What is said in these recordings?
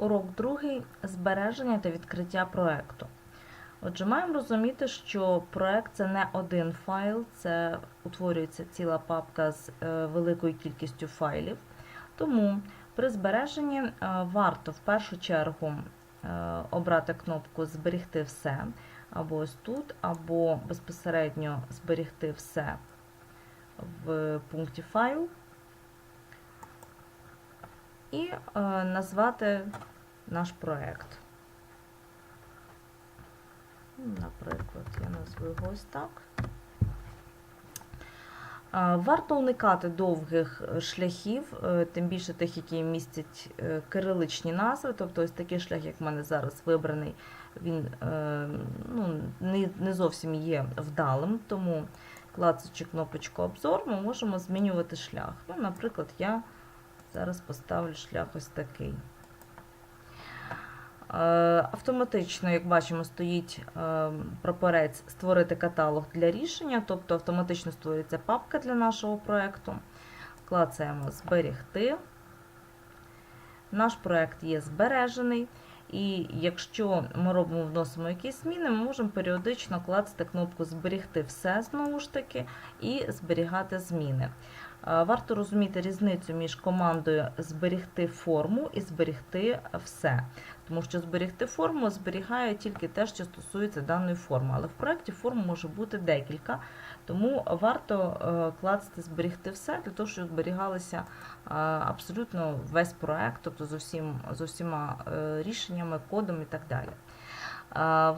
Урок другий збереження та відкриття проекту. Отже, маємо розуміти, що проект це не один файл, це утворюється ціла папка з е, великою кількістю файлів. Тому при збереженні е, варто в першу чергу е, обрати кнопку Зберегти все, або ось тут, або безпосередньо зберегти все в пункті файл. І назвати наш проект. Наприклад, я назву його ось так. Варто уникати довгих е, шляхів, е, тим більше тих, які містять е, кириличні назви. Тобто ось такий шлях, як в мене зараз вибраний, він ну, не зовсім є вдалим, тому клацаючи кнопочку обзор, ми можемо змінювати шлях. Ну, наприклад, я зараз поставлю шлях ось такий. Е, Автоматично, як бачимо, стоїть е, прапорець створити каталог для рішення, тобто автоматично створюється папка для нашого проєкту. Клацаємо Зберегти. Наш проєкт є збережений. І якщо ми робимо, вносимо якісь зміни, ми можемо періодично клацати кнопку Зберегти все знову ж таки, і зберігати зміни. Е, Варто розуміти різницю між командою зберегти форму і зберегти все. Тому що зберегти форму зберігає тільки те, що стосується даної форми. Але в проєкті форм може бути декілька, тому варто е, клацати зберегти все, для того, щоб зберігалися е, абсолютно весь проєкт, тобто з, усім, з усіма рішеннями, кодом і так далі.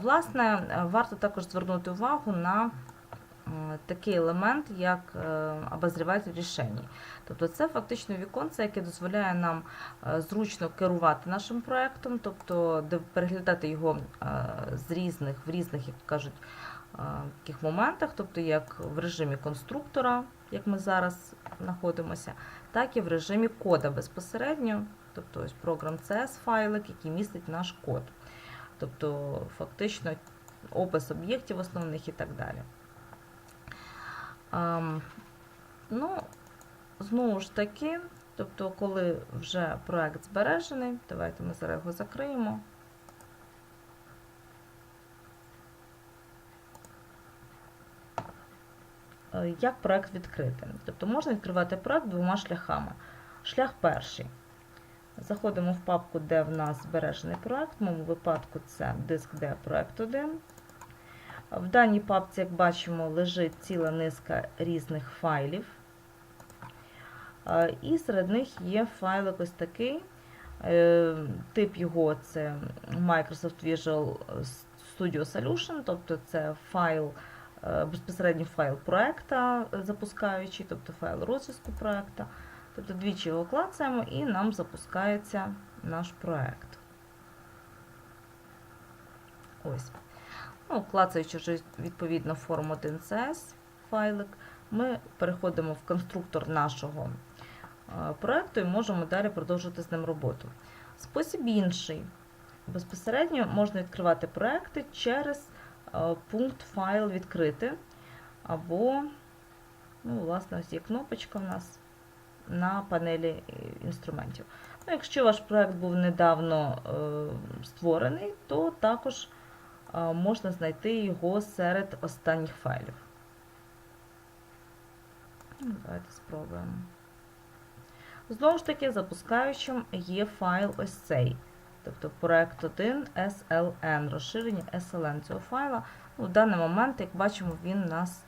Власне, варто також звернути увагу на такий елемент, як е, обозріватель рішень. Тобто це фактично віконце, яке дозволяє нам е, зручно керувати нашим проєктом, тобто переглядати його е, з різних, в різних, як кажуть, е, таких моментах, тобто як в режимі конструктора, як ми зараз знаходимося, так і в режимі кода безпосередньо, тобто ось програм CS файлик, який містить наш код. Тобто фактично опис об'єктів основних і так далі. Ну, знову ж таки, тобто, коли вже проект збережений, давайте ми зараз його закриємо. Е, Як проект відкрити? Тобто можна відкривати проект двома шляхами. Шлях перший. Заходимо в папку, де в нас збережений проект. В моєму випадку це диск D проект 1. В даній папці, як бачимо, лежить ціла низка різних файлів. Е, І серед них є файлик ось такий. Е, Тип його це Microsoft Visual Studio Solution, тобто це файл, е, безпосередньо файл проекта запускаючий, тобто файл розв'язку проекта. Тобто двічі його клацаємо і нам запускається наш проект. Ось. Ну, клацаючи вже відповідно форм 1CS файлик, ми переходимо в конструктор нашого е, проекту і можемо далі продовжувати з ним роботу. Спосіб інший. Безпосередньо можна відкривати проекти через е, пункт файл відкрити. Або, ну, власне, ось є кнопочка в нас на панелі е, інструментів. Ну, якщо ваш проект був недавно створений, то також можна знайти його серед останніх файлів. Ну, Давайте спробуємо. Знову ж таки, запускаючим є файл ось цей. Тобто проект 1 SLN, розширення SLN цього файла. Ну, в даний момент, як бачимо, він у нас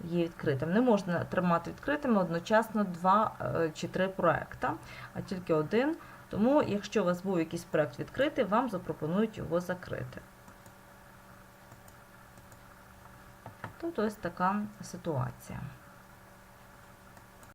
є відкритим. Не можна тримати відкритими одночасно два е, чи три проекта, а тільки один. Тому, якщо у вас був якийсь проект відкритий, вам запропонують його закрити. Тобто ось така ситуація.